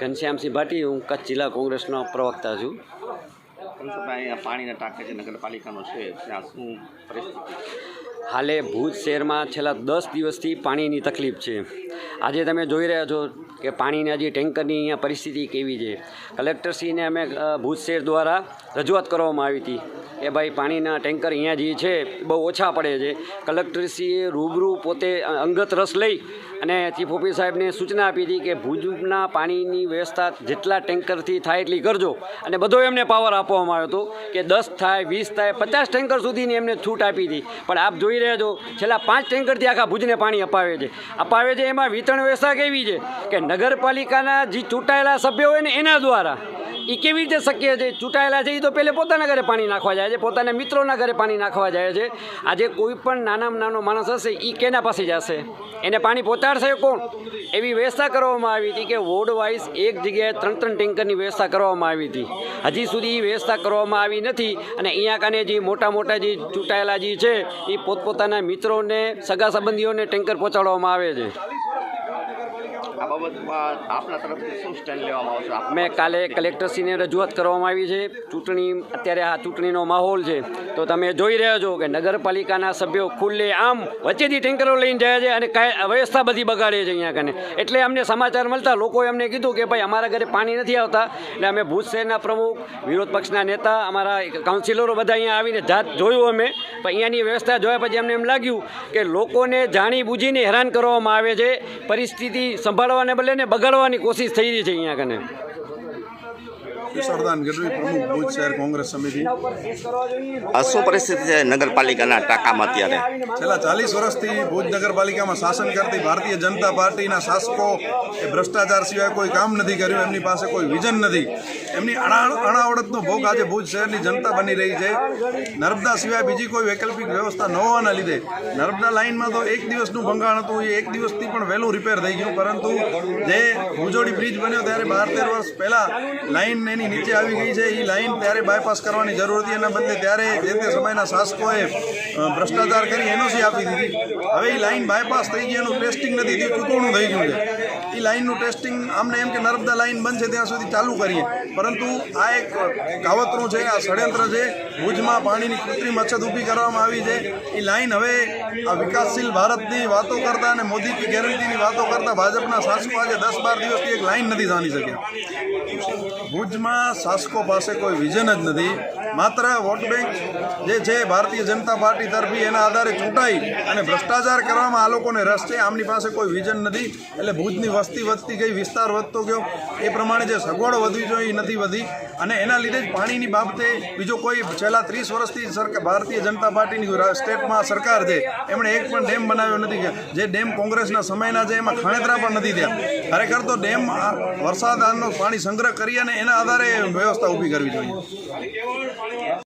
ઘનશ્યામસિંહ ભાટી, હું કચ્છ જિલ્લા કોંગ્રેસનો પ્રવક્તા છું. પાણીના ટાંકા જે નગરપાલિકાનો છે. ત્યાં શું પરિસ્થિતિ? હાલે ભુજ શહેરમાં છેલ્લા દસ દિવસથી પાણીની તકલીફ છે. આજે તમે જોઈ રહ્યા છો કે પાણીના હજી ટેન્કરની અહીંયા પરિસ્થિતિ કેવી છે. કલેક્ટરશ્રીને અમે ભુજ શહેર દ્વારા રજૂઆત કરવામાં આવી હતી કે ભાઈ પાણીના ટેન્કર અહીંયા જે છે બહુ ઓછા પડે છે. કલેક્ટરશ્રીએ રૂબરૂ પોતે અંગત રસ લઈ અને ચીફ ઓફિસ સાહેબને સૂચના આપી હતી કે ભુજના પાણીની વ્યવસ્થા જેટલા ટેન્કરથી થાય એટલી કરજો અને બધો એમને પાવર આપવામાં આવ્યો હતો કે દસ થાય, વીસ થાય, પચાસ ટેન્કર સુધીની એમને છૂટ આપી હતી. પણ આપ જોઈ રહ્યા છો. છેલ્લા પાંચ ટેન્કરથી આખા ભુજને પાણી અપાવે છે. અપાવે છે એમાં વિતરણ વ્યવસ્થા કેવી છે? કે નગરપાલિકાના જે ચૂંટાયેલા સભ્યો હોય ને એના દ્વારા. એ કેવી રીતે શક્ય છે? ચૂંટાયેલા છે એ તો પહેલે પોતાના ઘરે પાણી નાખવા જાય છે, પોતાના મિત્રોના ઘરે પાણી નાખવા જાય છે. આજે કોઈ પણ નાનામાં નાનો માણસ હશે એ કેના પાસે જશે? એને પાણી પહોંચાડશે કોણ? એવી વ્યવસ્થા કરવામાં આવી હતી કે વોર્ડ વાઇઝ એક જગ્યાએ ત્રણ ત્રણ ટેન્કરની વ્યવસ્થા કરવામાં આવી હતી. હજી સુધી એ વ્યવસ્થા કરવામાં આવી નથી અને અહીંયા કાને જે મોટા મોટા જે ચૂંટાયેલા જે છે એ પોતપોતાના મિત્રોને, સગા સંબંધીઓને ટેન્કર પહોંચાડવામાં આવે છે. આ બાબતમાં આપના તરફથી શું સ્ટેન્ડ લેવામાં આવશે? મેં કાલે કલેક્ટરશ્રીને રજૂઆત કરવામાં આવી છે. ચૂંટણી અત્યારે આ ચૂંટણીનો માહોલ છે. તો તમે જોઈ રહ્યા છો કે નગરપાલિકાના સભ્યો ખુલ્લે આમ વચ્ચેથી ટેન્કરો લઈને જાય છે અને કાંઈ વ્યવસ્થા બધી બગાડે છે અહીંયા કને. એટલે અમને સમાચાર મળતા લોકોએ અમને કીધું કે ભાઈ અમારા ઘરે પાણી નથી આવતા. એટલે અમે ભુજ શહેરના પ્રમુખ વિરોધ પક્ષના નેતા અમારા કાઉન્સિલરો બધા અહીંયા આવીને જાત જોયું અમે. પણ અહીંયાની વ્યવસ્થા જોયા પછી અમને એમ લાગ્યું કે લોકોને જાણી બૂજીને હેરાન કરવામાં આવે છે. પરિસ્થિતિ સંભાળવાને બદલે બગાડવાની કોશિશ થઈ રહી છે અહીંયા કને. કિશોરદાન ગઢવી પ્રમુખ ભુજ શહેર કોંગ્રેસ સમિતિ. આ શું પરિસ્થિતિ છે નગરપાલિકાના ટાંકામાં અત્યારે. છેલ્લા ચાલીસ વર્ષથી ભુજ નગરપાલિકામાં શાસન કરતી ભારતીય જનતા પાર્ટીના શાસકો એ ભ્રષ્ટાચાર સિવાય કોઈ કામ નથી કર્યું એમની પાસે કોઈ વિઝન નથી. એમની અણા અણાવડતનો ભોગ આજે ભુજ શહેરની જનતા બની રહી છે. નર્મદા સિવાય બીજી કોઈ વૈકલ્પિક વ્યવસ્થા ન હોવાના લીધે નર્મદા લાઇનમાં તો એક દિવસનું ભંગાણ હતું એ એક દિવસથી પણ વહેલું રિપેર થઈ ગયું. પરંતુ જે ભુજોડી બ્રિજ બન્યો ત્યારે બાર તેર વર્ષ પહેલાં લાઇન એની નીચે આવી ગઈ છે એ લાઇન ત્યારે બાયપાસ કરવાની જરૂર હતી. એના બદલે ત્યારે જે તે સમયના શાસકોએ ભ્રષ્ટાચાર કરી એનઓસી આપી દીધી. હવે એ લાઇન બાયપાસ થઈ ગઈ, એનું ટેસ્ટિંગ નથી થયું ચૂકવણું થઈ ગયું છે. એ લાઇનનું ટેસ્ટિંગ આમને એમ કે નર્મદા લાઇન બનશે ત્યાં સુધી ચાલુ કરીએ. પરંતુ આ એક કાવતરું છે, આ ષડયંત્ર છે, ભુજમાં પાણીની કૃત્રિમ અછત ઊભી કરવામાં આવી છે. એ લાઇન હવે આ વિકાસશીલ ભારતની વાતો કરતા અને મોદી કી ગેરંટીની વાતો કરતા ભાજપના શાસકો આજે દસ બાર દિવસથી એક લાઇન નથી જાણી શક્યા. ભુજમાં શાસકો પાસે કોઈ વિઝન જ નથી. માત્ર વોટ બેંક જે છે, ભારતીય જનતા પાર્ટી તરફી એના આધારે ચૂંટાઈ અને ભ્રષ્ટાચાર કરવામાં આ લોકોને રસ છે. આમની પાસે કોઈ વિઝન નથી. એટલે ભુજની વસ્તી વધતી ગઈ, વિસ્તાર વધતો ગયો. એ પ્રમાણે જે સગવડો વધવી જોઈએ એ નથી વધી. અને એના લીધે જ પાણીની બાબતે બીજો કોઈ છેલ્લા ત્રીસ વર્ષથી સરકાર, ભારતીય જનતા પાર્ટીની સ્ટેટમાં સરકાર છે. એમણે એક પણ ડેમ બનાવ્યો નથી જે ડેમ કોંગ્રેસના સમયના છે, એમાં ખાણેતરા પણ નથી થયા. ખરેખર તો ડેમ વરસાદનો પાણી સંગ્રહ કરી અને એના આધારે વ્યવસ્થા ઊભી કરવી જોઈએ. only one.